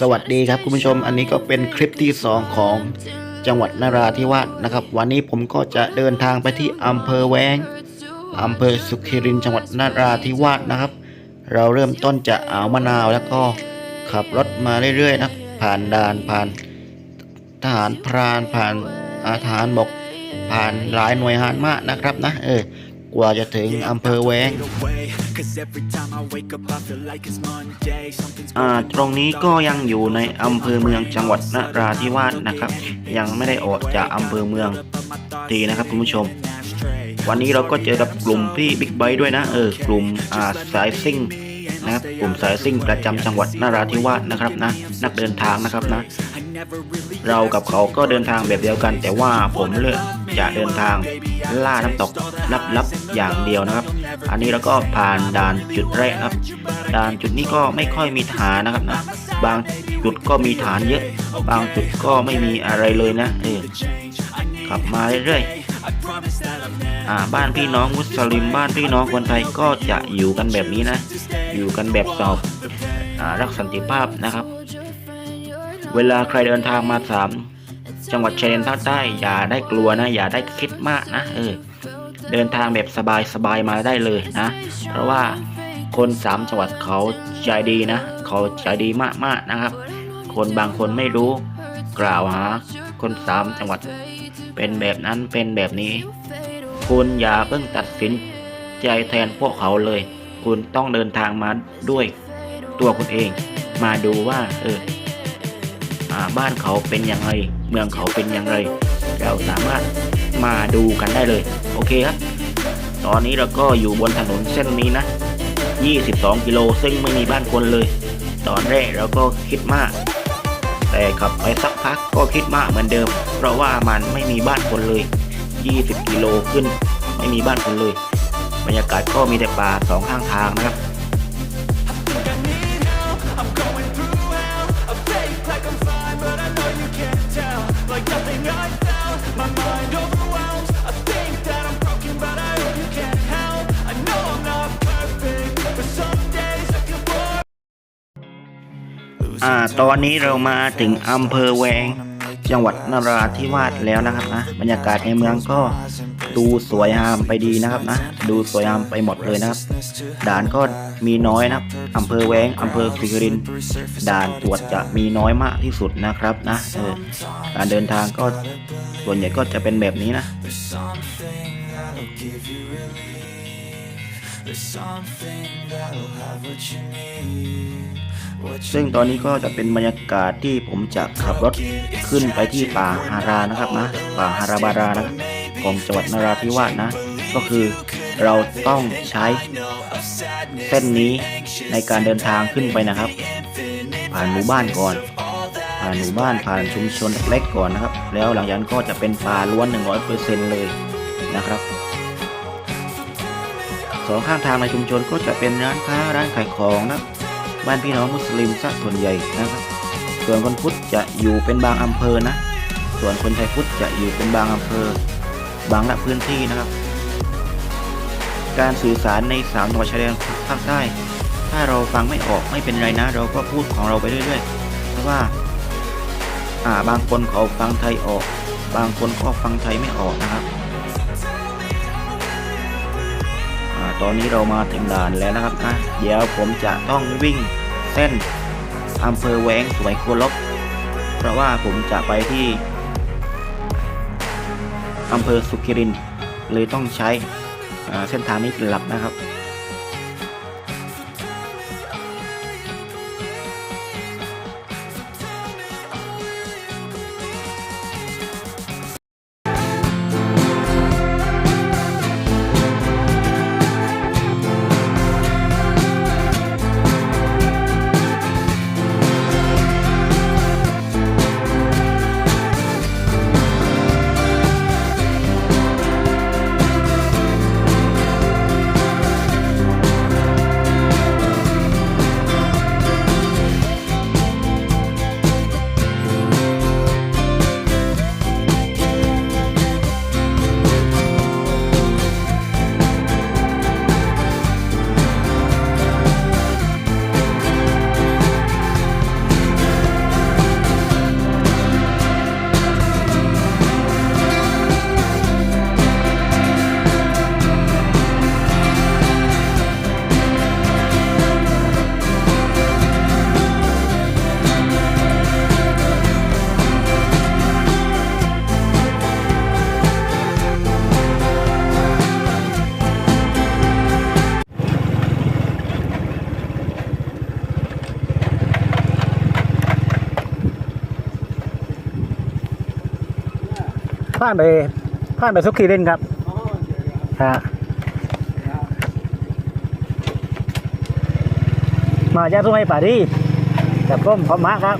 สวัสดีครับคุณผู้ชมอันนี้ก็เป็นคลิปที่ 2 ของจังหวัดนราธิวาสนะครับ วันนี้ผมก็จะเดินทางไปที่อำเภอแวงอำเภอสุขิรินจังหวัดนราธิวาสนะครับ เราเริ่มต้นจากอ่าวมะนาวแล้วก็ขับรถมาเรื่อยๆนะผ่านด่านผ่านทหารพรานผ่านอาทหารบกผ่านหลายหน่วยงานมากนะครับนะเออ กว่าจะถึงอำเภอแวง Cause every time I wake up I feel like it's Monday Something's อ่าตรงนี้ก็ยังอยู่ในอำเภอเมืองจังหวัดนราธิวาสนะครับ ยังไม่ได้ออกจากอำเภอเมืองดีนะครับคุณผู้ชม วันนี้เราก็เจอกับกลุ่มพี่บิ๊กไบค์ด้วยนะเออกลุ่มอ่าสายซิ่งนะครับกลุ่มสายซิ่งประจำจังหวัดนราธิวาสนะครับนะนักเดินทางนะครับนะ เรากับเขาก็เดินทางแบบเดียวกัน แต่ว่าผมเลือก จะเดินทางล่าน้ำตกลับๆอย่างเดียวนะครับ อันนี้เราก็ผ่านด่านจุดแรกครับด่านจุดนี้ก็ไม่ค่อยมีฐานนะครับนะบางจุดก็มีฐานเยอะ บางจุดก็ไม่มีอะไรเลยนะเออขับมาเรื่อยๆอ่าบ้านพี่น้องมุสลิมบ้านพี่น้องคนไทยก็จะอยู่กันแบบนี้นะ อยู่กันแบบสอบอ่ารักสันติภาพนะครับ เวลาใครเดินทางมาสาม จังหวัดชายแดนภาคใต้อย่าได้กลัวนะ อย่าได้คิดมากนะเออเดินทางแบบสบายๆมาได้เลยนะ เพราะว่าคนสามจังหวัดเขาใจดีนะ เขาใจดีมากๆนะครับ คนบางคนไม่รู้กล่าวหา คนสามจังหวัดเป็นแบบนั้นเป็นแบบนี้ คุณอย่าเพิ่งตัดสินใจแทนพวกเขาเลย คุณต้องเดินทางมาด้วยตัวคุณเอง มาดูว่าเอออ่า บ้านเขาเป็นยังไงเมืองเขาเป็นยังไงเราสามารถมาดูกันได้เลย โอเคครับ ตอนนี้เราก็อยู่บนถนนเส้นนี้นะ 22 กิโลซึ่งไม่มีบ้านคนเลย ตอนแรกเราก็คิดมาก แต่ขับไปสักพักก็คิดมากเหมือนเดิม เพราะว่ามันไม่มีบ้านคนเลย 20 กิโลขึ้น ไม่มีบ้านคนเลย บรรยากาศก็มีแต่ป่าสองข้างทางนะครับ Like nothing I felt My mind overwhelms I think that I'm broken but I hope you can't help I know I'm not perfect But some days I feel bored อ่า ตอนนี้เรามาถึงอำเภอแวง จังหวัดนราธิวาสแล้วนะครับนะ บรรยากาศในเมืองก็ดูสวยงามไปดีนะครับนะ ดูสวยงามไปหมดเลยนะครับ ด่านก็ มีน้อยนะครับอำเภอแวงอำเภอสิรินด่านตรวจจะมีน้อยมากที่สุดนะครับนะเออการเดินทางก็ส่วนใหญ่ก็จะเป็นแบบนี้นะ ซึ่งตอนนี้ก็จะเป็นบรรยากาศที่ผมจะขับรถขึ้นไปที่ป่าฮารานะครับนะ ป่าฮาราบารานะของจังหวัดนราธิวาสนะ ก็คือ เราต้องใช้เส้นนี้ในการเดินทางขึ้นไปนะครับ ผ่านหมู่บ้านก่อน ผ่านหมู่บ้านผ่านชุมชนเล็กก่อนนะครับ แล้วหลังจากนั้นก็จะเป็นป่าล้วน 100%เลยนะครับสองข้างทางในชุมชนก็จะเป็นร้านค้าร้านขายของนะบ้านพี่น้องมุสลิมซะส่วนใหญ่นะครับ ส่วนคนพุทธจะอยู่เป็นบางอำเภอนะ ส่วนคนไทยพุทธจะอยู่เป็นบางอำเภอบางละพื้นที่นะครับ การสื่อสารในสามจังหวัดชายแดนภาคใต้ ถ้าเราฟังไม่ออกไม่เป็นไรนะ เราก็พูดของเราไปเรื่อยๆ เพราะว่าอ่าบางคนเขาฟังไทยออก บางคนก็ฟังไทยไม่ออกนะครับตอนนี้เรามาถึงด่านแล้วนะครับนะเดี๋ยวผมจะต้องวิ่งเส้นอำเภอแหวงสวยโกลกเพราะว่าผมจะไปที่อำเภอสุขิรินเลยต้องใช้ เส้นทางนี้เป็นหลักนะครับ ผ่านไปผ่านไปสุขีเล่นครับฮะมาจากสุไหงป่าดีจับก้มพร้อมมากครับ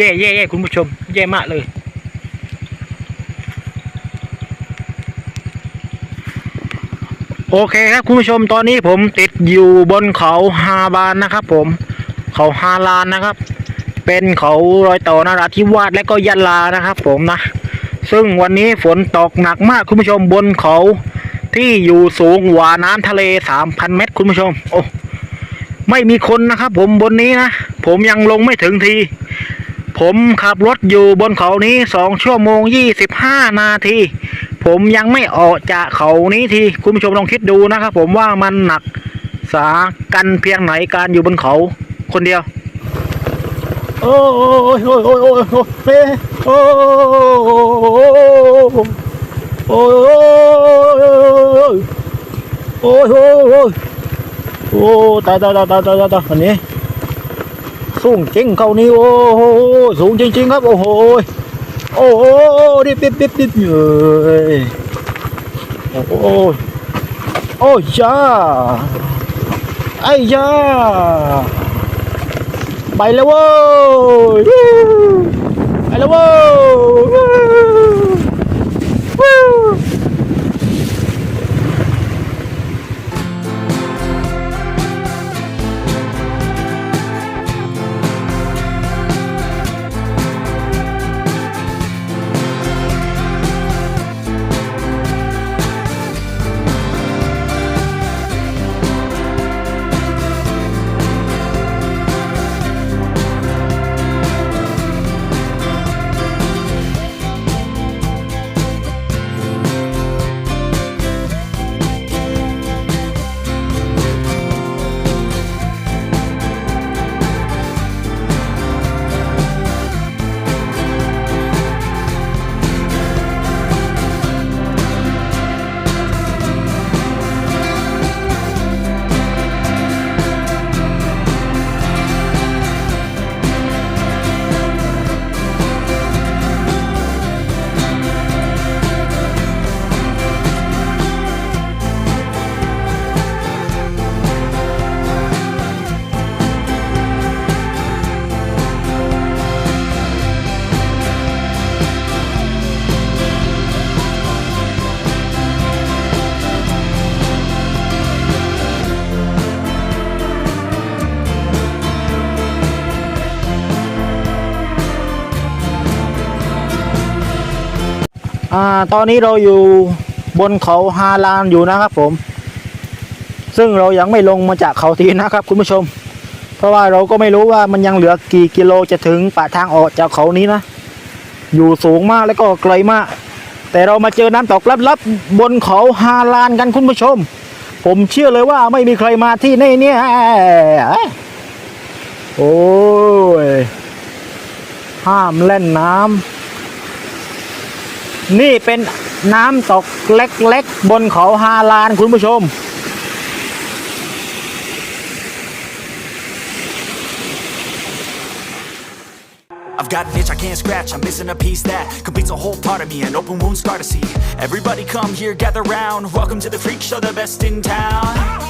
ย่แย่แย่คุณผู้ชม แย่มากเลยโอเคครับคุณผู้ชมตอนนี้ผมติดอยู่บนเขาฮาบานนะครับ ผม เขาฮาลานนะครับ เป็นเขารอยต่อนราธิวาสและก็ยะลานะครับ ผมนะ ซึ่งวันนี้ฝนตกหนักมากคุณผู้ชมบนเขาที่อยู่สูงกว่าน้ำทะเลสามพันเมตรคุณผู้ชม โอ้ไม่มีคนนะครับ ผมบนนี้นะผมยังลงไม่ถึงที ผมขับรถอยู่บนเขานี้สองชั่วโมงยี่สิบห้านาที ผมยังไม่ออกจากเขานี้ที คุณผู้ชมลองคิดดูนะครับผมว่ามันหนักสากันเพียงไหนการอยู่บนเขาคนเดียว โอ้ยโอ้ยโอ้ยโอ้ยโอ้ยโอ้ยโอ้ยโอ้ยโอ้ยโอ้ยโอ้ยโอ้ตายตายตายตายตายตายอันนี้ สูงจริงเขานี่โอ้โหสูงจริง ๆ ครับ โอ้โหโอ้โหดิบดิบดิบดิบเอ้ยโอ้โหโอ้ยาไอ้ยาไปแล้วโว้ยไปแล้วโว้ย ตอนนี้เราอยู่บนเขาฮาลานอยู่นะครับผม ซึ่งเรายังไม่ลงมาจากเขาทีนะครับ คุณผู้ชม เพราะว่าเราก็ไม่รู้ว่ามันยังเหลือกี่กิโลจะถึงปากทางออกจากเขานี้นะ อยู่สูงมากแล้วก็ไกลมาก แต่เรามาเจอน้ำตกลับๆบนเขาฮาลานกันคุณผู้ชม ผมเชื่อเลยว่าไม่มีใครมาที่นี่เนี่ยโอ้ยห้ามเล่นน้ำ นี่เป็นน้ำตกเล็กๆ บนเขาฮาลานคุณผู้ชม I've got an itch I can't scratch, I'm missing a piece that completes a whole part of me, an open wound scar to see. Everybody come here, gather round. Welcome to the freak show, the best in town.